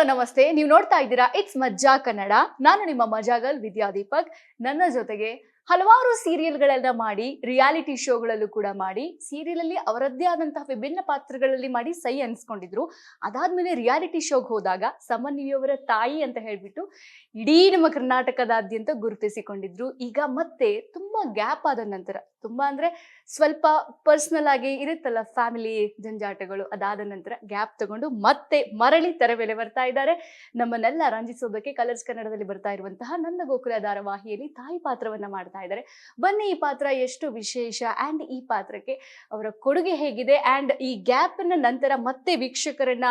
Hello ನಮಸ್ತೆ, ನೀವು ನೋಡ್ತಾ ಇದ್ದೀರಾ ಇಟ್ಸ್ ಮಜ್ಜಾ ಕನ್ನಡ. ನಾನು ನಿಮ್ಮ ಮಜಾಗಲ್ ವಿದ್ಯಾ ದೀಪಕ್. ನನ್ನ ಜೊತೆಗೆ ಹಲವಾರು ಸೀರಿಯಲ್ಗಳೆಲ್ಲ ಮಾಡಿ, ರಿಯಾಲಿಟಿ ಶೋಗಳಲ್ಲೂ ಕೂಡ ಮಾಡಿ ಸೀರಿಯಲ್ ಅಲ್ಲಿ ಅವರದ್ದೇ ಆದಂತಹ ವಿಭಿನ್ನ ಪಾತ್ರಗಳಲ್ಲಿ ಮಾಡಿ ಸೈ ಅನ್ಸ್ಕೊಂಡಿದ್ರು. ಅದಾದ್ಮೇಲೆ ರಿಯಾಲಿಟಿ ಶೋಗೆ ಹೋದಾಗ ಸಮನ್ವಿಯವರ ತಾಯಿ ಅಂತ ಹೇಳ್ಬಿಟ್ಟು ಇಡೀ ನಮ್ಮ ಕರ್ನಾಟಕದಾದ್ಯಂತ ಗುರುತಿಸಿಕೊಂಡಿದ್ರು. ಈಗ ಮತ್ತೆ ತುಂಬಾ ಗ್ಯಾಪ್ ಆದ ನಂತರ ತುಂಬಾ ಅಂದ್ರೆ ಸ್ವಲ್ಪ ಪರ್ಸನಲ್ ಆಗಿ ಇರುತ್ತಲ್ಲ ಫ್ಯಾಮಿಲಿ ಜಂಜಾಟಗಳು. ಅದಾದ ನಂತರ ಗ್ಯಾಪ್ ತಗೊಂಡು ಮತ್ತೆ ಮರಳಿ ತೆರೆ ಮೇಲೆ ಬರ್ತಾ ಇದ್ದಾರೆ. ನಮ್ಮನ್ನೆಲ್ಲ ರಂಜಿಸೋದಕ್ಕೆ ಕಲರ್ಸ್ ಕನ್ನಡದಲ್ಲಿ ಬರ್ತಾ ಇರುವಂತಹ ನಂದ ಗೋಕುಲ ಧಾರಾವಾಹಿಯಲ್ಲಿ ತಾಯಿ ಪಾತ್ರವನ್ನ ಮಾಡ್ತಾ ಇದ್ದಾರೆ. ಬನ್ನಿ ಈ ಪಾತ್ರ ಎಷ್ಟು ವಿಶೇಷ ಅಂಡ್ ಈ ಪಾತ್ರಕ್ಕೆ ಅವರ ಕೊಡುಗೆ ಹೇಗಿದೆ ಅಂಡ್ ಈ ಗ್ಯಾಪ್ನ ನಂತರ ಮತ್ತೆ ವೀಕ್ಷಕರನ್ನ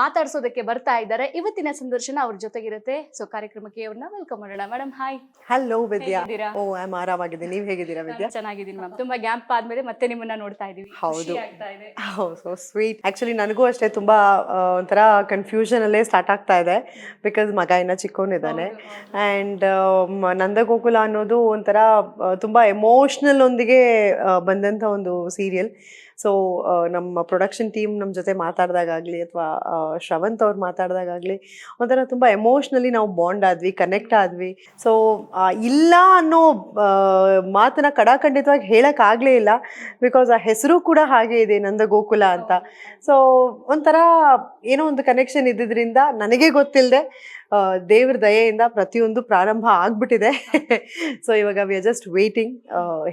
ಮಾತಾಡ್ಸೋದಕ್ಕೆ ಬರ್ತಾ ಇದ್ದಾರೆ. ಇವತ್ತಿನ ಸಂದರ್ಶನ ಅವ್ರ ಜೊತೆಗಿರುತ್ತೆ. ಸೊ ಕಾರ್ಯಕ್ರಮಕ್ಕೆ ಅವ್ರನ್ನ ವೆಲ್ಕಮ್ ಮಾಡೋಣ. Madam hi hello Vidya. ಓ ಆರಾಮಾಗಿದೆ ನೀವ್ ಹೇಗಿದ್ದೀರಾ ವಿದ್ಯಾ? ಚೆನ್ನಾಗಿದ್ದೀನಿ ಮ್ಯಾಮ್ ತುಂಬಾ ಗ್ಯಾಪ್ ಆದ್ಮೇಲೆ ಮತ್ತೆ ನಿಮ್ಮನ್ನ ನೋಡ್ತಾ ಇದೀವಿ. ಹೌದು. ಸೊ ಸ್ವೀಟ್ ಆಕ್ಚುಲಿ ನನಗೂ ಅಷ್ಟೇ ತುಂಬಾ ಒಂಥರ ಕನ್ಫ್ಯೂಷನ್ ಅಲ್ಲೇ ಸ್ಟಾರ್ಟ್ ಆಗ್ತಾ ಇದೆ ಬಿಕಾಸ್ ಮಗ ಇನ್ನ ಚಿಕ್ಕವನಿದ್ದಾನೆ ಆ್ಯಂಡ್ ನಂದಗೋಕುಲ ಅನ್ನೋದು ಒಂಥರ ತುಂಬಾ ಎಮೋಷ್ನಲ್ ಒಂದಿಗೆ ಬಂದಂತ ಒಂದು ಸೀರಿಯಲ್ ಸೊ ನಮ್ಮ ಪ್ರೊಡಕ್ಷನ್ ಟೀಮ್ ನಮ್ಮ ಜೊತೆ ಮಾತಾಡ್ದಾಗಲಿ ಅಥವಾ ಶ್ರವಂತ್ ಅವ್ರು ಮಾತಾಡಿದಾಗಲಿ ಒಂಥರ ತುಂಬ ಎಮೋಷ್ನಲಿ ನಾವು ಬಾಂಡ್ ಆದ್ವಿ ಕನೆಕ್ಟ್ ಆದ್ವಿ. ಸೊ ಇಲ್ಲ ಅನ್ನೋ ಮಾತನ್ನ ಕಡಾಖಂಡಿತವಾಗಿ ಹೇಳೋಕ್ಕಾಗಲೇ ಇಲ್ಲ ಬಿಕಾಸ್ ಆ ಹೆಸರು ಕೂಡ ಹಾಗೆ ಇದೆ ನಂದ ಗೋಕುಲ ಅಂತ ಸೊ ಒಂಥರ ಏನೋ ಒಂದು ಕನೆಕ್ಷನ್ ಇದ್ದಿದ್ರಿಂದ ನನಗೆ ಗೊತ್ತಿಲ್ಲದೆ ದೇವ್ರ ದಯೆಯಿಂದ ಪ್ರತಿಯೊಂದು ಪ್ರಾರಂಭ ಆಗ್ಬಿಟ್ಟಿದೆ. ಸೊ ಇವಾಗ ವಿ ಆರ್ ಜಸ್ಟ್ ವೇಟಿಂಗ್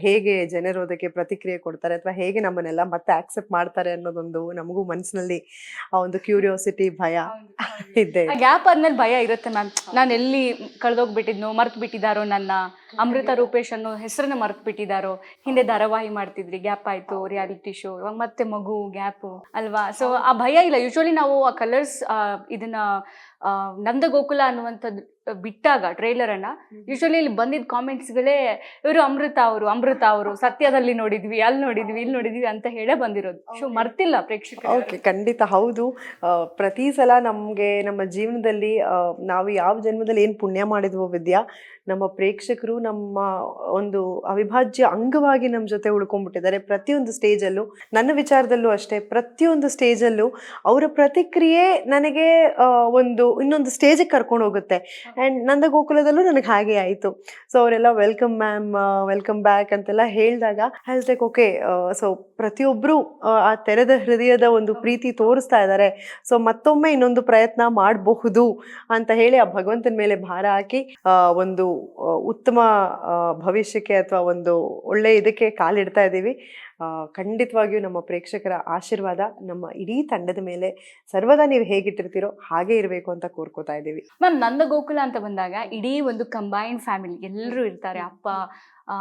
ಹೇಗೆ ಜನರು ಅದಕ್ಕೆ ಪ್ರತಿಕ್ರಿಯೆ ಕೊಡ್ತಾರೆ ಅಥವಾ ಹೇಗೆ ನಮ್ಮನ್ನೆಲ್ಲ ಮತ್ತೆ ಆಕ್ಸೆಪ್ಟ್ ಮಾಡ್ತಾರೆ ಅನ್ನೋದೊಂದು ನಮಗೂ ಮನಸ್ಸಿನಲ್ಲಿ ಆ ಒಂದು ಕ್ಯೂರಿಯಾಸಿಟಿ ಭಯ ಇದೆ. ಗ್ಯಾಪ್ ಆದ್ಮೇಲೆ ಭಯ ಇರುತ್ತೆ ಮ್ಯಾಮ್ ನಾನು ಎಲ್ಲಿ ಕಳೆದೋಗ್ಬಿಟ್ಟಿದ್ನೋ ಮರ್ತು ಬಿಟ್ಟಿದಾರೋ ನನ್ನ ಅಮೃತ ರೂಪೇಶ್ ಅನ್ನೋ ಹೆಸರನ್ನ ಮರ್ತು ಬಿಟ್ಟಿದಾರೋ ಹಿಂದೆ ಧಾರಾವಾಹಿ ಮಾಡ್ತಿದ್ರಿ ಗ್ಯಾಪ್ ಆಯ್ತು ರಿಯಾಲಿಟಿ ಶೋ ಇವಾಗ ಮತ್ತೆ ಮಗು ಗ್ಯಾಪ್ ಅಲ್ವಾ? ಸೊ ಆ ಭಯ ಇಲ್ಲ. ಯೂಶಲಿ ನಾವು ಆ ಕಲರ್ಸ್ ಇದನ್ನ ನಂದಗೋಕುಲ ನಂದ ಗೋಕುಲ ಅನ್ನುವಂಥದ್ದು ಬಿಟ್ಟಾಗ ಟ್ರೈಲರ್ ಅನ್ನ ಯೂಶಲಿ ಇಲ್ಲಿ ಬಂದಿದ್ದ ಕಾಮೆಂಟ್ಸ್ಗಳೇ ಇವರು ಅಮೃತ ಅವರು ಅಮೃತ ಅವರು ಸತ್ಯದಲ್ಲಿ ನೋಡಿದ್ವಿ ಅಲ್ಲಿ ನೋಡಿದ್ವಿ ಇಲ್ಲಿ ನೋಡಿದ್ವಿ ಅಂತ ಹೇಳೇ ಬಂದಿರೋದು. ಸೊ ಮರ್ತಿಲ್ಲ ಪ್ರೇಕ್ಷಕರು. ಓಕೆ ಖಂಡಿತ ಹೌದು. ಪ್ರತಿ ಸಲ ನಮಗೆ ನಮ್ಮ ಜೀವನದಲ್ಲಿ ನಾವು ಯಾವ ಜನ್ಮದಲ್ಲಿ ಏನು ಪುಣ್ಯ ಮಾಡಿದ್ವೋ ವಿದ್ಯಾ ನಮ್ಮ ಪ್ರೇಕ್ಷಕರು ನಮ್ಮ ಒಂದು ಅವಿಭಾಜ್ಯ ಅಂಗವಾಗಿ ನಮ್ಮ ಜೊತೆ ಉಳ್ಕೊಂಡ್ಬಿಟ್ಟಿದ್ದಾರೆ. ಪ್ರತಿಯೊಂದು ಸ್ಟೇಜಲ್ಲೂ ನನ್ನ ವಿಚಾರದಲ್ಲೂ ಅಷ್ಟೇ ಪ್ರತಿಯೊಂದು ಸ್ಟೇಜಲ್ಲೂ ಅವರ ಪ್ರತಿಕ್ರಿಯೆ ನನಗೆ ಒಂದು ಇನ್ನೊಂದು ಸ್ಟೇಜಿಗೆ ಕರ್ಕೊಂಡು ಹೋಗುತ್ತೆ. ಆ್ಯಂಡ್ ನಂದ ಗೋಕುಲದಲ್ಲೂ ನನಗೆ ಹಾಗೆ ಆಯಿತು. ಸೊ ಅವರೆಲ್ಲ ವೆಲ್ಕಮ್ ಮ್ಯಾಮ್ ವೆಲ್ಕಮ್ ಬ್ಯಾಕ್ ಅಂತೆಲ್ಲ ಹೇಳಿದಾಗ ಹೇಳ್ತೇಕ್ ಓಕೆ ಸೊ ಪ್ರತಿಯೊಬ್ಬರು ಆ ತೆರೆದ ಹೃದಯದ ಒಂದು ಪ್ರೀತಿ ತೋರಿಸ್ತಾ ಇದ್ದಾರೆ ಸೊ ಮತ್ತೊಮ್ಮೆ ಇನ್ನೊಂದು ಪ್ರಯತ್ನ ಮಾಡಬಹುದು ಅಂತ ಹೇಳಿ ಆ ಭಗವಂತನ ಮೇಲೆ ಭಾರ ಹಾಕಿ ಒಂದು ಉತ್ತಮ ಭವಿಷ್ಯಕ್ಕೆ ಅಥವಾ ಒಂದು ಒಳ್ಳೆ ಇದಕ್ಕೆ ಕಾಲಿಡ್ತಾ ಇದ್ದೀವಿ. ಖಂಡಿತವಾಗಿಯೂ ನಮ್ಮ ಪ್ರೇಕ್ಷಕರ ಆಶೀರ್ವಾದ ನಮ್ಮ ಇಡೀ ತಂಡದ ಮೇಲೆ ಸರ್ವದಾ ನೀವು ಹೇಗಿಟ್ಟಿರ್ತೀರೋ ಹಾಗೆ ಇರಬೇಕು ಅಂತ ಕೋರ್ಕೋತಾ ಇದ್ದೀವಿ. ಮ್ಯಾಮ್ ನಂದ ಗೋಕುಲ ಅಂತ ಬಂದಾಗ ಇಡೀ ಒಂದು ಕಂಬೈನ್ಡ್ ಫ್ಯಾಮಿಲಿ ಎಲ್ಲರೂ ಇರ್ತಾರೆ. ಅಪ್ಪ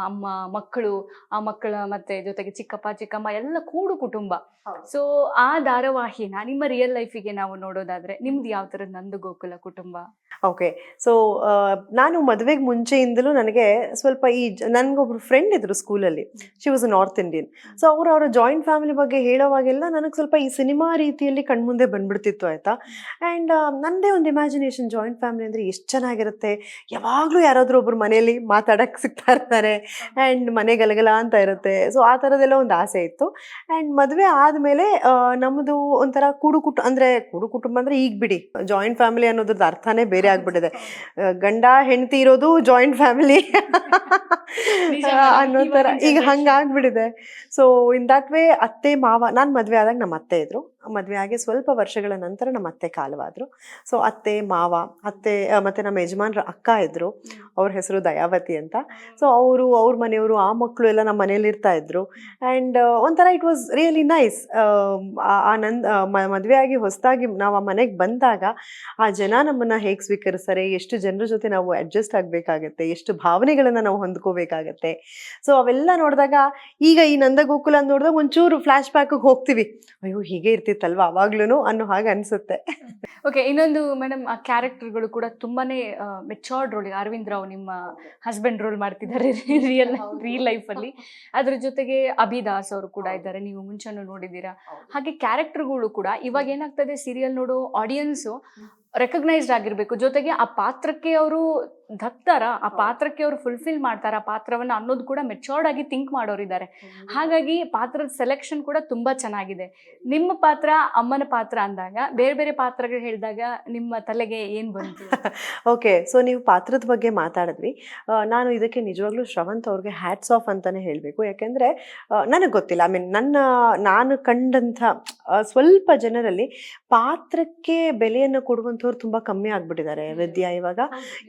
ಅಮ್ಮ ಮಕ್ಕಳು ಆ ಮಕ್ಕಳ ಮತ್ತೆ ಜೊತೆಗೆ ಚಿಕ್ಕಪ್ಪ ಚಿಕ್ಕಮ್ಮ ಎಲ್ಲ ಕೂಡು ಕುಟುಂಬ. ಸೊ ಆ ಧಾರಾವಾಹಿನ ನಿಮ್ಮ ರಿಯಲ್ ಲೈಫಿಗೆ ನಾವು ನೋಡೋದಾದ್ರೆ ನಿಮ್ದು ಯಾವ ತರ ನಂದು ಗೋಕುಲ ಕುಟುಂಬ ಓಕೆ ಸೊ ನಾನು ಮದುವೆಗೆ ಮುಂಚೆಯಿಂದಲೂ ನನಗೆ ಸ್ವಲ್ಪ ಈ ನನಗೊಬ್ರು ಫ್ರೆಂಡ್ ಇದ್ರು ಸ್ಕೂಲಲ್ಲಿ she was north Indian so ಅವರು ಅವರ ಜಾಯಿಂಟ್ ಫ್ಯಾಮಿಲಿ ಬಗ್ಗೆ ಹೇಳೋವಾಗೆಲ್ಲ ನನಗೆ ಸ್ವಲ್ಪ ಈ ಸಿನಿಮಾ ರೀತಿಯಲ್ಲಿ ಕಣ್ಮುಂದೆ ಬಂದ್ಬಿಡ್ತಿತ್ತು ಆಯ್ತಾ? ಆ್ಯಂಡ್ ನನ್ನದೇ ಒಂದು ಇಮ್ಯಾಜಿನೇಷನ್ ಜಾಯಿಂಟ್ ಫ್ಯಾಮಿಲಿ ಅಂದರೆ ಎಷ್ಟು ಚೆನ್ನಾಗಿರುತ್ತೆ. ಯಾವಾಗಲೂ ಯಾರಾದರೂ ಒಬ್ಬರು ಮನೆಯಲ್ಲಿ ಮಾತಾಡಕ್ಕೆ ಸಿಗ್ತಾ ಇರ್ತಾರೆ ಆ್ಯಂಡ್ ಮನೆ ಗಲಗಲ ಅಂತ ಇರುತ್ತೆ. ಸೊ ಆ ಥರದ್ದೆಲ್ಲ ಒಂದು ಆಸೆ ಇತ್ತು. ಆ್ಯಂಡ್ ಮದುವೆ ಆದಮೇಲೆ ನಮ್ಮದು ಒಂಥರ ಕೂಡು ಕುಟು ಅಂದರೆ ಕೂಡು ಕುಟುಂಬ ಅಂದರೆ ಈಗ ಬಿಡಿ. ಜಾಯಿಂಟ್ ಫ್ಯಾಮಿಲಿ ಅನ್ನೋದ್ರದ್ದು ಅರ್ಥನೇ ಬೇರೆ ಆಗಿಬಿಟ್ಟಿದೆ. ಗಂಡ ಹೆಂಡತಿ ಇರೋದು ಜಾಯಿಂಟ್ ಫ್ಯಾಮಿಲಿ ಅನ್ನೋ ಥರ ಈಗ. ಹಂಗಾಗ್ಬಿಟ್ಟಿದೆ ಸೊ ಇನ್ ದಟ್ ವೇ ಅತ್ತೆ ಮಾವ ನಾನು ಮದುವೆ ಆದಾಗ ನಮ್ಮ ಅತ್ತೆ ಇದ್ರು. ಮದುವೆ ಆಗಿ ಸ್ವಲ್ಪ ವರ್ಷಗಳ ನಂತರ ನಮ್ಮ ಅತ್ತೆ ಕಾಲವಾದರು. ಸೊ ಅತ್ತೆ, ಮಾವ, ಅತ್ತೆ ಮತ್ತು ನಮ್ಮ ಯಜಮಾನ್ರ ಅಕ್ಕ ಇದ್ದರು ಅವ್ರ ಹೆಸರು ದಯಾವತಿ ಅಂತ. ಸೊ ಅವರು, ಅವ್ರ ಮನೆಯವರು, ಆ ಮಕ್ಕಳು ಎಲ್ಲ ನಮ್ಮ ಮನೇಲಿ ಇರ್ತಾ ಇದ್ರು. ಆ್ಯಂಡ್ ಒಂಥರ ಇಟ್ ವಾಸ್ ರಿಯಲಿ ನೈಸ್ ಆ ನಂದ್ ಮದುವೆ ಆಗಿ ಹೊಸದಾಗಿ ನಾವು ಆ ಮನೆಗೆ ಬಂದಾಗ ಆ ಜನ ನಮ್ಮನ್ನ ಹೇಗೆ ಸ್ವೀಕರಿಸ್ತಾರೆ, ಎಷ್ಟು ಜನರ ಜೊತೆ ನಾವು ಅಡ್ಜಸ್ಟ್ ಆಗಬೇಕಾಗತ್ತೆ, ಎಷ್ಟು ಭಾವನೆಗಳನ್ನು ನಾವು ಹೊಂದ್ಕೋಬೇಕಾಗತ್ತೆ. ಸೊ ಅವೆಲ್ಲ ನೋಡಿದಾಗ ಈಗ ಈ ನಂದಗೋಕುಲ ನೋಡಿದಾಗ ಒಂಚೂರು ಫ್ಲ್ಯಾಶ್ ಬ್ಯಾಕಿಗೆ ಹೋಗ್ತೀವಿ. ಅಯ್ಯೋ, ಹೀಗೆ ಇರ್ತಿತ್ತಲ್ವಾ ಅವಾಗ್ಲೂ ಅನ್ನೋ ಹಾಗೆ ಅನಿಸುತ್ತೆ. ಓಕೆ ಇನ್ನೊಂದು ಮೇಡಮ್ ಆ ಕ್ಯಾರೆಕ್ಟರ್ಗಳು ಕೂಡ ತುಂಬಾನೇ ಮೆಚೋರ್ಡ್ ರೋಲ್ ಅರವಿಂದ್ ರಾವ್ ನಿಮ್ಮ ಹಸ್ಬೆಂಡ್ ರೋಲ್ ಮಾಡ್ತಿದ್ದಾರೆ ರಿಯಲ್ ರಿಯಲ್ ಲೈಫಲ್ಲಿ ಅದ್ರ ಜೊತೆಗೆ ಅಭಿದಾಸ್ ಅವರು ಕೂಡ ಇದ್ದಾರೆ ನೀವು ಮುಂಚೆನು ನೋಡಿದ್ದೀರಾ. ಹಾಗೆ ಕ್ಯಾರೆಕ್ಟರ್ಗಳು ಕೂಡ ಇವಾಗ ಏನಾಗ್ತದೆ ಸೀರಿಯಲ್ ನೋಡೋ ಆಡಿಯನ್ಸು ರೆಕಗ್ನೈಸ್ಡ್ ಆಗಿರ್ಬೇಕು. ಜೊತೆಗೆ ಆ ಪಾತ್ರಕ್ಕೆ ಅವರು ದಕ್ತಾರ ಆ ಪಾತ್ರಕ್ಕೆ ಅವರು ಫುಲ್ಫಿಲ್ ಮಾಡ್ತಾರ? ಆ ಪಾತ್ರವನ್ನ ಅನ್ನೋದು ಕೂಡ ಮೆಚೋರ್ಡ್ ಆಗಿ ಥಿಂಕ್ ಮಾಡೋರಿದ್ದಾರೆ. ಹಾಗಾಗಿ ಪಾತ್ರದ ಸೆಲೆಕ್ಷನ್ ಕೂಡ ತುಂಬಾ ಚೆನ್ನಾಗಿದೆ. ನಿಮ್ಮ ಪಾತ್ರ ಅಮ್ಮನ ಪಾತ್ರ ಅಂದಾಗ ಬೇರೆ ಬೇರೆ ಪಾತ್ರಗಳು ಹೇಳಿದಾಗ ನಿಮ್ಮ ತಲೆಗೆ ಏನ್ ಬಂತು? ಓಕೆ ಸೊ ನೀವು ಪಾತ್ರದ ಬಗ್ಗೆ ಮಾತಾಡಿದ್ವಿ ನಾನು ಇದಕ್ಕೆ ನಿಜವಾಗ್ಲೂ ಶ್ರವಂತ್ ಅವ್ರಿಗೆ ಹ್ಯಾಟ್ಸ್ ಆಫ್ ಅಂತಾನೆ ಹೇಳಬೇಕು. ಯಾಕೆಂದ್ರೆ ನನಗೆ ಗೊತ್ತಿಲ್ಲ. ಐ ಮೀನ್ ನನ್ನ ನಾನು ಕಂಡಂಥ ಸ್ವಲ್ಪ ಜನರಲ್ಲಿ ಪಾತ್ರಕ್ಕೆ ಬೆಲೆಯನ್ನು ಕೊಡುವಂಥವ್ರು ತುಂಬ ಕಮ್ಮಿ ಆಗ್ಬಿಟ್ಟಿದ್ದಾರೆ. ವಿದ್ಯಾ ಇವಾಗ.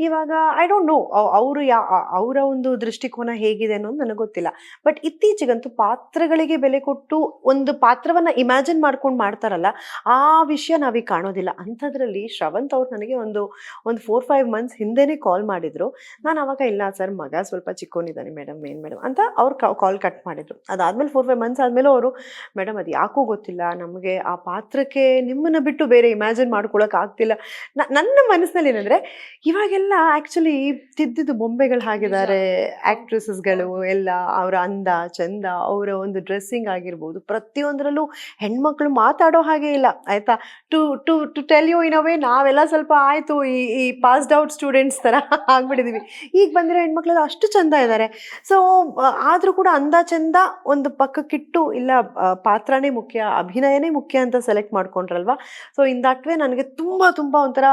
ಇವಾಗ ಐ ಡೋಂಟ್ ನೋ ಅವರು ಯಾ ಅವರ ಒಂದು ದೃಷ್ಟಿಕೋನ ಹೇಗಿದೆ ಅನ್ನೋದು ನನಗೆ ಗೊತ್ತಿಲ್ಲ. ಬಟ್ ಇತ್ತೀಚೆಗಂತೂ ಪಾತ್ರಗಳಿಗೆ ಬೆಲೆ ಕೊಟ್ಟು ಒಂದು ಪಾತ್ರವನ್ನು ಇಮ್ಯಾಜಿನ್ ಮಾಡ್ಕೊಂಡು ಮಾಡ್ತಾರಲ್ಲ, ಆ ವಿಷಯ ನಾವೀಗ ಕಾಣೋದಿಲ್ಲ. ಅಂಥದ್ರಲ್ಲಿ ಶ್ರವಂತ್ ಅವ್ರು ನನಗೆ ಒಂದು ಒಂದು ಫೋರ್ ಫೈವ್ ಮಂತ್ಸ್ ಹಿಂದೆನೇ ಕಾಲ್ ಮಾಡಿದರು. ನಾನು ಅವಾಗ ಇಲ್ಲ ಸರ್, ಮಗ ಸ್ವಲ್ಪ ಚಿಕ್ಕೋನಿದ್ದಾನೆ ಮೇಡಮ್ ಏನು ಮೇಡಮ್ ಅಂತ ಅವ್ರು ಕಾಲ್ ಕಟ್ ಮಾಡಿದರು. ಅದಾದಮೇಲೆ ಫೋರ್ ಫೈವ್ ಮಂತ್ಸ್ ಆದಮೇಲೆ ಅವರು ಮೇಡಮ್ ಅದು ಯಾಕೋ ಗೊತ್ತಿಲ್ಲ. ನಮಗೆ ಆ ಪಾತ್ರಕ್ಕೆ ನಿಮ್ಮನ್ನು ಬಿಟ್ಟು ಬೇರೆ ಇಮ್ಯಾಜಿನ್ ಮಾಡ್ಕೊಳ್ಳೋಕೆ ಆಗ್ತಿಲ್ಲ. ನನ್ನ ಮನಸ್ಸಿನಲ್ಲಿ ಏನಂದರೆ, ಇವಾಗೆಲ್ಲ ಆ್ಯಕ್ಚುಲಿ ತಿದ್ದಿದ್ದು ಬೊಂಬೆಗಳು ಹಾಕಿದ್ದಾರೆ ಆಕ್ಟ್ರೆಸಸ್ಗಳು ಎಲ್ಲ ಅವರ ಅಂದ ಚಂದ ಅವರ ಒಂದು ಡ್ರೆಸ್ಸಿಂಗ್ ಆಗಿರ್ಬೋದು. ಪ್ರತಿಯೊಂದರಲ್ಲೂ ಹೆಣ್ಮಕ್ಳು ಮಾತಾಡೋ ಹಾಗೆ ಇಲ್ಲ ಆಯ್ತಾ? To to to tell you in way ನಾವೆಲ್ಲ ಸ್ವಲ್ಪ ಆಯಿತು ಈ ಈ ಪಾಸ್ಡ್ ಔಟ್ ಸ್ಟೂಡೆಂಟ್ಸ್ ಥರ ಆಗ್ಬಿಟ್ಟಿದೀವಿ. ಈಗ ಬಂದಿರೋ ಹೆಣ್ಮಕ್ಳು ಅಷ್ಟು ಚಂದ ಇದ್ದಾರೆ. ಸೊ ಆದರೂ ಕೂಡ ಅಂದ ಚಂದ ಒಂದು ಪಕ್ಕಕ್ಕಿಟ್ಟು ಇಲ್ಲ ಪಾತ್ರನೇ ಮುಖ್ಯ ಅಭಿನಯನೇ ಮುಖ್ಯ ಅಂತ ಸೆಲೆಕ್ಟ್ ಮಾಡ್ಕೊಂಡ್ರಲ್ವಾ? ಸೊ ಇನ್ ದಟ್ ವೇ ನನಗೆ ತುಂಬ ತುಂಬ ಒಂಥರ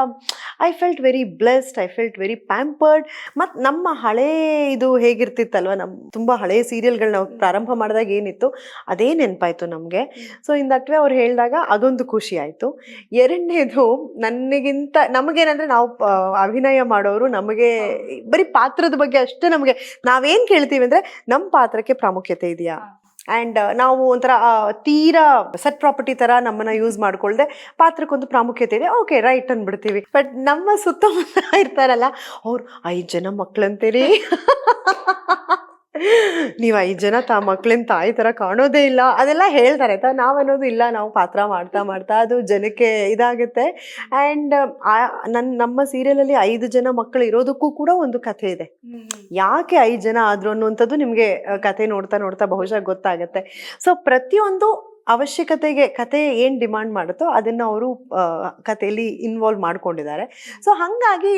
I felt very blessed I felt very pampered ಮತ್ತು ನಮ್ಮ ಹಳೇ ಇದು ಹೇಗಿರ್ತಿತ್ತಲ್ವ ನಮ್ಮ ತುಂಬ ಹಳೇ ಸೀರಿಯಲ್ಗಳು ನಾವು ಪ್ರಾರಂಭ ಮಾಡಿದಾಗ ಏನಿತ್ತು ಅದೇ ನೆನಪಾಯ್ತು ನಮಗೆ. ಸೊ ಇಂದ ದಟ್ ಅವ್ರು ಹೇಳಿದಾಗ ಅದೊಂದು ಖುಷಿ ಆಯಿತು. ಎರಡನೇದು ನನಗಿಂತ ನಮಗೇನಂದ್ರೆ ನಾವು ಅಭಿನಯ ಮಾಡೋರು ನಮಗೆ ಬರೀ ಪಾತ್ರದ ಬಗ್ಗೆ ಅಷ್ಟೇ ನಮಗೆ ನಾವೇನು ಕೇಳ್ತೀವಿ ಅಂದರೆ ನಮ್ಮ ಪಾತ್ರಕ್ಕೆ ಪ್ರಾಮುಖ್ಯತೆ ಇದೆಯಾ? ಆ್ಯಂಡ್ ನಾವು ಒಂಥರ ತೀರಾ ಸೆಟ್ ಪ್ರಾಪರ್ಟಿ ಥರ ನಮ್ಮನ್ನು ಯೂಸ್ ಮಾಡಿಕೊಳ್ಳದೆ ಪಾತ್ರಕ್ಕೊಂದು ಪ್ರಾಮುಖ್ಯತೆ ಇದೆ. ಓಕೆ ರೈಟ್ ಅಂದ್ಬಿಡ್ತೀವಿ ಬಟ್ ನಮ್ಮ ಸುತ್ತಮುತ್ತ ಇರ್ತಾರಲ್ಲ, ಅವ್ರು, ಐದು ಜನ ಮಕ್ಳಂತೀರಿ. ನೀವು ಐದು ಜನ ತಾ ಮಕ್ಳಿನ ತಾಯಿ ತರ ಕಾಣೋದೇ ಇಲ್ಲ. ಅದೆಲ್ಲ ಹೇಳ್ತಾರೆ. ಆಯ್ತಾ ನಾವನ್ನೋದು ಇಲ್ಲ. ನಾವು ಪಾತ್ರ ಮಾಡ್ತಾ ಮಾಡ್ತಾ ಅದು ಜನಕ್ಕೆ ಇದಾಗುತ್ತೆ. ಅಂಡ್ ನನ್ನ ನಮ್ಮ ಸೀರಿಯಲಲ್ಲಿ ಐದು ಜನ ಮಕ್ಕಳು ಇರೋದಕ್ಕೂ ಕೂಡ ಒಂದು ಕಥೆ ಇದೆ. ಯಾಕೆ ಐದು ಜನ ಆದ್ರು ಅನ್ನುವಂಥದ್ದು ನಿಮಗೆ ಕತೆ ನೋಡ್ತಾ ನೋಡ್ತಾ ಬಹುಶಃ ಗೊತ್ತಾಗತ್ತೆ. ಸೊ ಪ್ರತಿಯೊಂದು ಅವಶ್ಯಕತೆಗೆ ಕತೆ ಏನು ಡಿಮಾಂಡ್ ಮಾಡುತ್ತೋ ಅದನ್ನು ಅವರು ಕಥೆಯಲ್ಲಿ ಇನ್ವಾಲ್ವ್ ಮಾಡ್ಕೊಂಡಿದ್ದಾರೆ. ಸೊ ಹಾಗಾಗಿ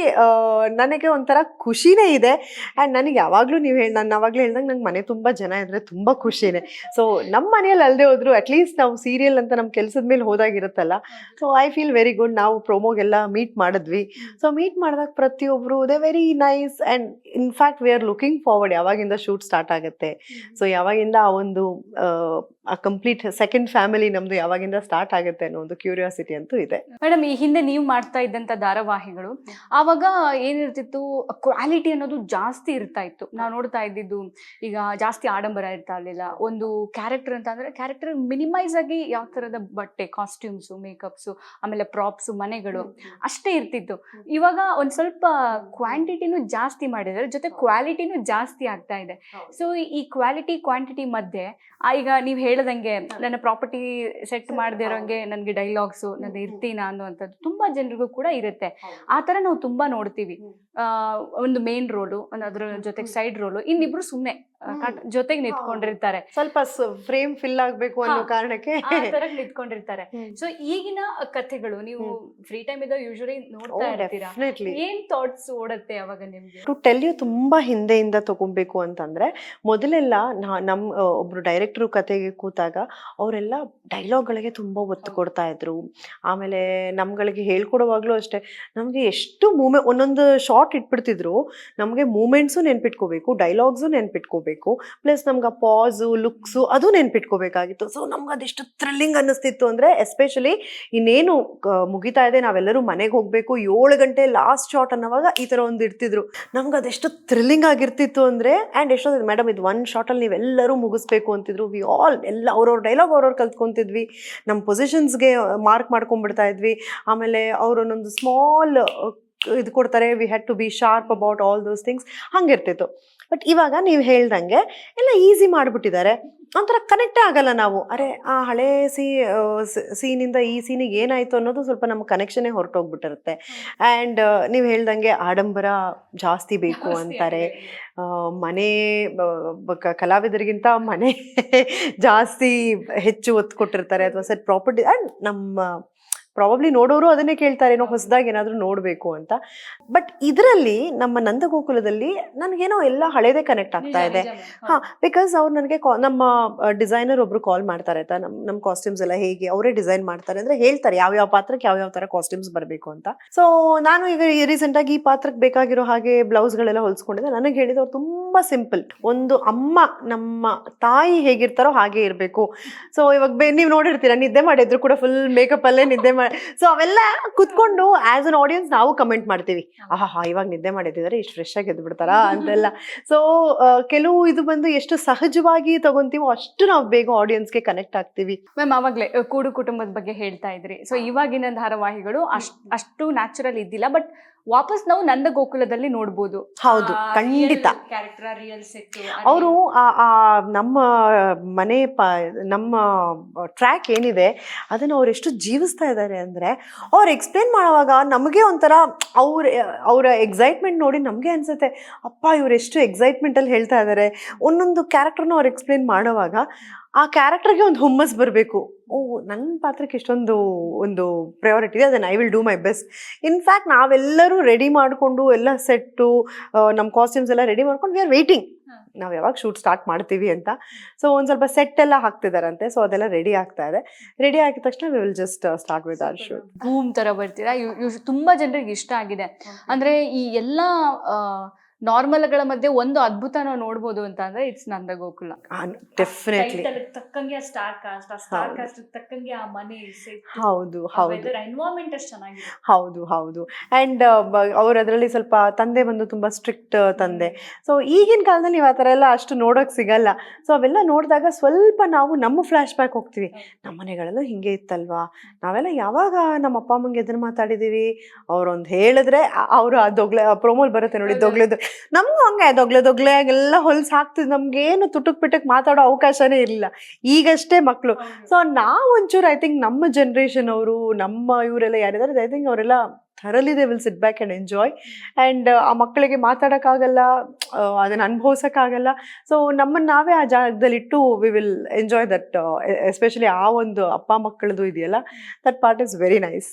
ನನಗೆ ಒಂಥರ ಖುಷಿನೇ ಇದೆ. ಆ್ಯಂಡ್ ನನಗೆ ಯಾವಾಗಲೂ ನೀವು ಹೇಳಿ, ನಾನು ಯಾವಾಗಲೂ ಹೇಳ್ದಂಗೆ ನಂಗೆ ಮನೆ ತುಂಬ ಜನ ಇದ್ದರೆ ತುಂಬ ಖುಷಿನೇ. ಸೊ ನಮ್ಮ ಮನೆಯಲ್ಲಿ ಅಲ್ಲದೆ ಹೋದ್ರು ಅಟ್ಲೀಸ್ಟ್ ನಾವು ಸೀರಿಯಲ್ ಅಂತ ನಮ್ಮ ಕೆಲಸದ ಮೇಲೆ ಹೋದಾಗಿರುತ್ತಲ್ಲ. So I feel very good ನಾವು ಪ್ರೊಮೋಗೆಲ್ಲ ಮೀಟ್ ಮಾಡಿದ್ವಿ. ಸೊ ಮೀಟ್ ಮಾಡಿದಾಗ ಪ್ರತಿಯೊಬ್ಬರು they very nice and in fact we are looking forward ಯಾವಾಗಿಂದ ಶೂಟ್ ಸ್ಟಾರ್ಟ್ ಆಗುತ್ತೆ. ಸೊ ಯಾವಾಗಿಂದ ಆ ಒಂದು ಕಂಪ್ಲೀಟ್ ಸೆಕೆಂಡ್ ಫ್ಯಾಮಿಲಿ ನಮ್ದು ಯಾವಾಗಿಂದ ಸ್ಟಾರ್ಟ್ ಆಗುತ್ತೆ ಅನ್ನೋ ಒಂದು ಕ್ಯೂರಿಯಾಸಿಟಿ ಅಂತೂ ಇದೆ. ಮೇಡಮ್ ಈ ಹಿಂದೆ ನೀವು ಮಾಡ್ತಾ ಇದ್ದಂತ ಧಾರಾವಾಹಿಗಳು ಆವಾಗ ಏನಿರ್ತಿತ್ತು ಕ್ವಾಲಿಟಿ ಅನ್ನೋದು ಜಾಸ್ತಿ ಇರ್ತಾ ಇತ್ತು. ನಾವು ನೋಡ್ತಾ ಇದ್ದಿದ್ದು ಈಗ ಜಾಸ್ತಿ ಆಡಂಬರ ಇರ್ತಾ ಇರಲಿಲ್ಲ. ಒಂದು ಕ್ಯಾರೆಕ್ಟರ್ ಅಂತ ಅಂದ್ರೆ ಕ್ಯಾರೆಕ್ಟರ್ ಮಿನಿಮೈಸ್ ಆಗಿ ಯಾವ ತರದ ಬಟ್ಟೆ ಕಾಸ್ಟ್ಯೂಮ್ಸು ಮೇಕಪ್ಸು ಆಮೇಲೆ ಪ್ರಾಪ್ಸು ಮನೆಗಳು ಅಷ್ಟೇ ಇರ್ತಿತ್ತು. ಇವಾಗ ಒಂದ್ ಸ್ವಲ್ಪ ಕ್ವಾಂಟಿಟಿನೂ ಜಾಸ್ತಿ ಮಾಡಿದ್ದಾರೆ. ಜೊತೆ ಕ್ವಾಲಿಟಿನೂ ಜಾಸ್ತಿ ಆಗ್ತಾ ಇದೆ. ಸೊ ಈ ಕ್ವಾಲಿಟಿ ಕ್ವಾಂಟಿಟಿ ಮಧ್ಯೆ ಈಗ ನೀವು ಹೇಳ್ದಂಗೆ ನನ್ನ ಪ್ರಾಪರ್ಟಿ ಸೆಟ್ ಮಾಡದಿರೋಂಗೆ ನನಗೆ ಡೈಲಾಗ್ಸು ನಾನು ಇರ್ತೀನ ಅನ್ನುವಂಥದ್ದು ತುಂಬಾ ಜನರಿಗೂ ಕೂಡ ಇರುತ್ತೆ. ಆ ಥರ ನಾವು ತುಂಬಾ ನೋಡ್ತೀವಿ. ಒಂದು ಮೇನ್ ರೋಲು ಅದ್ರ ಜೊತೆಗೆ ಸೈಡ್ ರೋಲು ಇನ್ನಿಬ್ರು ಸುಮ್ಮನೆ ಜೊತೆಗೆ ನಿಂತ್ಕೊಂಡಿರ್ತಾರೆ. ಸ್ವಲ್ಪ ಫ್ರೇಮ್ ಫಿಲ್ ಆಗಬೇಕು ಅನ್ನೋ ಕಾರಣಕ್ಕೆ. ನಿಂತ್ಕೊಂಡಿರ್ತಾರೆ. ಸೊ ಈಗಿನ ಕಥೆಗಳು ನೀವು ಫ್ರೀ ಟೈಮ್ ಇದ್ದಾಗ ಯೂಶಲಿ ನೋಡ್ತಾ ಇರ್ತೀರಾ? ಏನ್ ಥಾಟ್ಸ್ ಓಡತ್ತೆ ಅವಾಗ ನಿಮ್ಗೆ? ಟು ಟೆಲ್ ಯು ತುಂಬಾ ಹಿಂದೆಯಿಂದ ತಗೊಬೇಕು ಅಂತಂದ್ರೆ ಮೊದಲೆಲ್ಲ ನಮ್ ಒಬ್ರು ಡೈರೆಕ್ಟ್ರು ಕತೆಗೆ ಕೂತಾಗ ಅವರೆಲ್ಲ ಡೈಲಾಗ್ಗಳಿಗೆ ತುಂಬ ಒತ್ತು ಕೊಡ್ತಾ ಇದ್ರು. ಆಮೇಲೆ ನಮ್ಗಳಿಗೆ ಹೇಳ್ಕೊಡುವಾಗಲೂ ಅಷ್ಟೇ ನಮಗೆ ಎಷ್ಟು ಮೂಮೆ ಒಂದೊಂದು ಶಾರ್ಟ್ ಇಟ್ಬಿಡ್ತಿದ್ರು ನಮಗೆ ಮೂಮೆಂಟ್ಸು ನೆನ್ಪಿಟ್ಕೋಬೇಕು ಡೈಲಾಗ್ಸು ನೆನ್ಪಿಟ್ಕೋಬೇಕು ಪ್ಲಸ್ ನಮ್ಗೆ ಆ ಪಾಸು ಲುಕ್ಸು ಅದು ನೆನ್ಪಿಟ್ಕೋಬೇಕಾಗಿತ್ತು. ಸೊ ನಮ್ಗೆ ಅದೆಷ್ಟು ಥ್ರಿಲ್ಲಿಂಗ್ ಅನ್ನಿಸ್ತಿತ್ತು ಅಂದರೆ ಎಸ್ಪೆಷಲಿ ಇನ್ನೇನು ಮುಗಿತಾ ಇದೆ ನಾವೆಲ್ಲರೂ ಮನೆಗೆ ಹೋಗಬೇಕು ಏಳು ಗಂಟೆ ಲಾಸ್ಟ್ ಶಾರ್ಟ್ ಅನ್ನೋವಾಗ ಈ ಥರ ಒಂದು ಇಡ್ತಿದ್ರು. ನಮ್ಗೆ ಅದೆಷ್ಟು ಥ್ರಿಲ್ಲಿಂಗ್ ಆಗಿರ್ತಿತ್ತು ಅಂದರೆ ಆ್ಯಂಡ್ ಎಷ್ಟೊಂದು ಮೇಡಮ್ ಇದು ಒನ್ ಶಾರ್ಟಲ್ಲಿ ನೀವೆಲ್ಲರೂ ಮುಗಿಸ್ಬೇಕು ಅಂತಿದ್ರು. ವಿ ಆಲ್ ಎಲ್ಲ ಅವ್ರವ್ರ ಡೈಲಾಗ್ ಅವ್ರವ್ರು ಕಲ್ತ್ಕೊಂತಿದ್ವಿ ನಮ್ಮ ಪೊಸಿಷನ್ಸ್ಗೆ ಮಾರ್ಕ್ ಮಾಡ್ಕೊಂಡ್ಬಿಡ್ತಾ ಇದ್ವಿ. ಆಮೇಲೆ ಅವ್ರು ಒಂದೊಂದು ಸ್ಮಾಲ್ ಇದು ಕೊಡ್ತಾರೆ we had to be sharp about all those things ಹಂಗಿರ್ತಿತ್ತು. But ಇವಾಗ ನೀವು ಹೇಳ್ದಂಗೆ ಎಲ್ಲ ಈಸಿ ಮಾಡಿಬಿಟ್ಟಿದ್ದಾರೆ. ಒಂಥರ ಕನೆಕ್ಟೇ ಆಗಲ್ಲ ನಾವು. ಅರೆ ಆ ಹಳೆ ಸೀ ಸೀನಿಂದ ಈ ಸೀನಿಗೆ ಏನಾಯಿತು ಅನ್ನೋದು ಸ್ವಲ್ಪ ನಮ್ಮ ಕನೆಕ್ಷನ್ನೇ ಹೊರಟೋಗ್ಬಿಟ್ಟಿರುತ್ತೆ. ಆ್ಯಂಡ್ ನೀವು ಹೇಳ್ದಂಗೆ ಆಡಂಬರ ಜಾಸ್ತಿ ಬೇಕು ಅಂತಾರೆ. ಮನೆ ಕಲಾವಿದರಿಗಿಂತ ಮನೆ ಜಾಸ್ತಿ ಹೆಚ್ಚು ಒತ್ತು ಕೊಟ್ಟಿರ್ತಾರೆ ಅಥವಾ ಸೆಟ್ ಪ್ರಾಪರ್ಟಿ ಆ್ಯಂಡ್ ನಮ್ಮ ಪ್ರಾಬಬ್ಲಿ ನೋಡೋರು ಅದನ್ನೇ ಕೇಳ್ತಾರೆ ಏನೋ ಹೊಸದಾಗಿ ಏನಾದರೂ ನೋಡಬೇಕು ಅಂತ. ಬಟ್ ಇದರಲ್ಲಿ ನಮ್ಮ ನಂದಗೋಕುಲದಲ್ಲಿ ನನಗೇನೋ ಎಲ್ಲ ಹಳೇದೇ ಕನೆಕ್ಟ್ ಆಗ್ತಾ ಇದೆ. ಹಾ. ಬಿಕಾಸ್ ಅವ್ರು ನನಗೆ ನಮ್ಮ ಡಿಸೈನರ್ ಒಬ್ರು ಕಾಲ್ ಮಾಡ್ತಾರೆ ಆಯ್ತಾ? ನಮ್ಮ ನಮ್ಮ ಕಾಸ್ಟ್ಯೂಮ್ಸ್ ಎಲ್ಲ ಹೇಗೆ ಅವರೇ ಡಿಸೈನ್ ಮಾಡ್ತಾರೆ ಅಂದ್ರೆ ಹೇಳ್ತಾರೆ ಯಾವ ಯಾವ ಪಾತ್ರಕ್ಕೆ ಯಾವ ಯಾವ ತರ ಕಾಸ್ಟ್ಯೂಮ್ಸ್ ಬರಬೇಕು ಅಂತ. ಸೊ ನಾನು ಈಗ ರೀಸೆಂಟಾಗಿ ಈ ಪಾತ್ರಕ್ಕೆ ಬೇಕಾಗಿರೋ ಹಾಗೆ ಬ್ಲೌಸ್ಗಳೆಲ್ಲ ಹೊಲಿಸ್ಕೊಂಡಿದ್ದೆ. ನನಗೆ ಹೇಳಿದ ಅವ್ರು ತುಂಬಾ ಸಿಂಪಲ್ ಒಂದು ಅಮ್ಮ ನಮ್ಮ ತಾಯಿ ಹೇಗಿರ್ತಾರೋ ಹಾಗೆ ಇರಬೇಕು. ಸೊ ಇವಾಗ ಬೇ ನೀವು ನೋಡಿರ್ತೀರ ನಿದ್ದೆ ಮಾಡಿದ್ರು ಕೂಡ ಫುಲ್ ಮೇಕಪ್ ಅಲ್ಲೇ ನಿದ್ದೆ ಮಾಡಿ ಸೊ ಅವೆಲ್ಲ ಕುತ್ಕೊಂಡು ಆಸ್ ಅನ್ ಆಡಿಯನ್ಸ್ ನಾವು ಕಮೆಂಟ್ ಮಾಡ್ತೀವಿ. ಆಹಾ ಇವಾಗ ನಿದ್ದೆ ಮಾಡಿದ್ದಾರೆ ಇಷ್ಟು ಫ್ರೆಶ್ ಆಗಿ ಎದ್ದು ಬಿಡ್ತಾರಾ ಅಂತೆಲ್ಲ. ಸೊ ಕೆಲವು ಇದು ಬಂದು ಎಷ್ಟು ಸಹಜವಾಗಿ ತಗೊಂತೀವೋ ಅಷ್ಟು ನಾವು ಬೇಗ ಆಡಿಯನ್ಸ್ಗೆ ಕನೆಕ್ಟ್ ಆಗ್ತೀವಿ. ಮ್ಯಾಮ್ ಆವಾಗಲೇ ಕೂಡು ಕುಟುಂಬದ ಬಗ್ಗೆ ಹೇಳ್ತಾ ಇದ್ರಿ. ಸೊ ಇವಾಗಿನ ಧಾರಾವಾಹಿಗಳು ಅಷ್ಟು ಅಷ್ಟು ನ್ಯಾಚುರಲ್ ಇದ್ದಿಲ್ಲ ಬಟ್ ವಾಪಸ್ ನಾವು ನಂದ ಗೋಕುಲದಲ್ಲಿ ನೋಡ್ಬೋದು. ಹೌದು ಖಂಡಿತ. ಕ್ಯಾರೆಕ್ಟರ್ ರಿಯಲ್ ಸೆಟ್ ಅವರು ಆ ನಮ್ಮ ಮನೆ ಪ ನಮ್ಮ ಟ್ರ್ಯಾಕ್ ಏನಿದೆ ಅದನ್ನು ಅವ್ರು ಎಷ್ಟು ಜೀವಿಸ್ತಾ ಇದ್ದಾರೆ ಅಂದರೆ ಅವ್ರು ಎಕ್ಸ್ಪ್ಲೇನ್ ಮಾಡುವಾಗ ನಮಗೆ ಒಂಥರ ಅವ್ರ ಅವರ ಎಕ್ಸೈಟ್ಮೆಂಟ್ ನೋಡಿ ನಮಗೆ ಅನ್ಸುತ್ತೆ ಅಪ್ಪ ಇವ್ರು ಎಷ್ಟು ಎಕ್ಸೈಟ್ಮೆಂಟಲ್ಲಿ ಹೇಳ್ತಾ ಇದ್ದಾರೆ ಒಂದೊಂದು ಕ್ಯಾರೆಕ್ಟರ್ನ ಅವ್ರು ಎಕ್ಸ್ಪ್ಲೇನ್ ಮಾಡುವಾಗ ಆ ಕ್ಯಾರೆಕ್ಟರ್ಗೆ ಒಂದು ಹುಮ್ಮಸ್ ಬರಬೇಕು. ಓ ನನ್ನ ಪಾತ್ರಕ್ಕೆ ಇಷ್ಟೊಂದು ಒಂದು ಪ್ರಯಾರಿಟಿ ಇದೆ ಅದನ್ನು I will do my best in fact ನಾವೆಲ್ಲರೂ ರೆಡಿ ಮಾಡಿಕೊಂಡು ಎಲ್ಲ ಸೆಟ್ಟು ನಮ್ಮ ಕಾಸ್ಟ್ಯೂಮ್ಸ್ ಎಲ್ಲ ರೆಡಿ ಮಾಡ್ಕೊಂಡು ವಿ ಆರ್ ವೆಯ್ಟಿಂಗ್ ನಾವು ಯಾವಾಗ ಶೂಟ್ ಸ್ಟಾರ್ಟ್ ಮಾಡ್ತೀವಿ ಅಂತ. ಸೊ ಒಂದು ಸ್ವಲ್ಪ ಸೆಟ್ ಎಲ್ಲ ಹಾಕ್ತಿದಾರಂತೆ. ಸೊ ಅದೆಲ್ಲ ರೆಡಿ ಆಗ್ತಾ ಇದೆ. ರೆಡಿ ಆಗಿದ ತಕ್ಷಣ we will just start with our shoot ಹೂಮ್ ಥರ ಬರ್ತೀರಾ? ತುಂಬಾ ಜನರಿಗೆ ಇಷ್ಟ ಆಗಿದೆ. ಅಂದರೆ ಈ ಎಲ್ಲಾ ನಾರ್ಮಲ್ಗಳ ಮಧ್ಯೆ ಒಂದು ಅದ್ಭುತ ನಾವು ನೋಡ್ಬೋದು ಅಂತ ಅಂದ್ರೆ ಇಟ್ಸ್ ನಂದ ಗೋಕುಲ ಡೆಫಿನೆಟ್ಲಿ ತಕ್ಕಂಗೆ ಸ್ಟಾರ್ ಕಾಸ್ಟ್ ಆ ಸ್ಟಾರ್ ಹೌದು. ಕಾಸ್ಟ್ ತಕ್ಕಂಗೆ ಆ ಮನೆ ಹೌದು ಹೌದು. ಎನ್ವೈರನ್ಮೆಂಟ್ ಅಷ್ಟು ಚೆನ್ನಾಗಿದೆ. ಹೌದು ಹೌದು. ಅಂಡ್ ಅವ್ರು ಅದರಲ್ಲಿ ಸ್ವಲ್ಪ ತಂದೆ ಬಂದು ತುಂಬಾ ಸ್ಟ್ರಿಕ್ಟ್ ತಂದೆ. ಸೊ ಈಗಿನ ಕಾಲದಲ್ಲಿ ನೀವು ಆ ಥರ ಎಲ್ಲ ಅಷ್ಟು ನೋಡೋಕೆ ಸಿಗಲ್ಲ. ಸೊ ಅವೆಲ್ಲ ನೋಡಿದಾಗ ಸ್ವಲ್ಪ ನಾವು ನಮ್ಮ ಫ್ಲಾಶ್ ಬ್ಯಾಕ್ ಹೋಗ್ತೀವಿ ನಮ್ಮ ಮನೆಗಳಲ್ಲೂ ಹಿಂಗೆ ಇತ್ತಲ್ವಾ? ನಾವೆಲ್ಲ ಯಾವಾಗ ನಮ್ಮ ಅಪ್ಪ ಅಮ್ಮಂಗೆ ಎದುರು ಮಾತಾಡಿದೀವಿ? ಅವ್ರೊಂದು ಹೇಳಿದ್ರೆ ಅವರು ಆ ದೊಗ್ಲೆ ಪ್ರೊಮೋಲ್ ಬರುತ್ತೆ ನೋಡಿ. ದೊಗ್ಲೆದು. ನಮಗೂ ಹಂಗೆ ದೊಗ್ಲೆ ದೊಗ್ಲೆ ಎಲ್ಲ ಹೊಲ್ಸ್ ಹಾಕ್ತಿದ್ ನಮ್ಗೇನು ತುಟುಕ್ ಪಿಟಕ್ ಮಾತಾಡೋ ಅವಕಾಶನೇ ಇರಲಿಲ್ಲ ಈಗಷ್ಟೇ ಮಕ್ಕಳು ಸೊ ನಾವು ಒಂಚೂರು ಐ ಥಿಂಕ್ ನಮ್ಮ ಜನ್ರೇಷನ್ ಅವರು ನಮ್ಮ ಇವರೆಲ್ಲ ಯಾರಿದ್ದಾರೆ ಐ ಥಿಂಕ್ ಅವರೆಲ್ಲ ಥರಲಿ they will sit back and enjoy and ಆ ಮಕ್ಕಳಿಗೆ ಮಾತಾಡೋಕ್ಕಾಗಲ್ಲ ಅದನ್ನು ಅನುಭವಿಸೋಕ್ಕಾಗಲ್ಲ. ಸೊ ನಮ್ಮನ್ನು ನಾವೇ ಆ ಜಾಗದಲ್ಲಿಟ್ಟು we will enjoy that especially ಆ ಒಂದು ಅಪ್ಪ ಮಕ್ಕಳದು ಇದೆಯಲ್ಲ? That part is very nice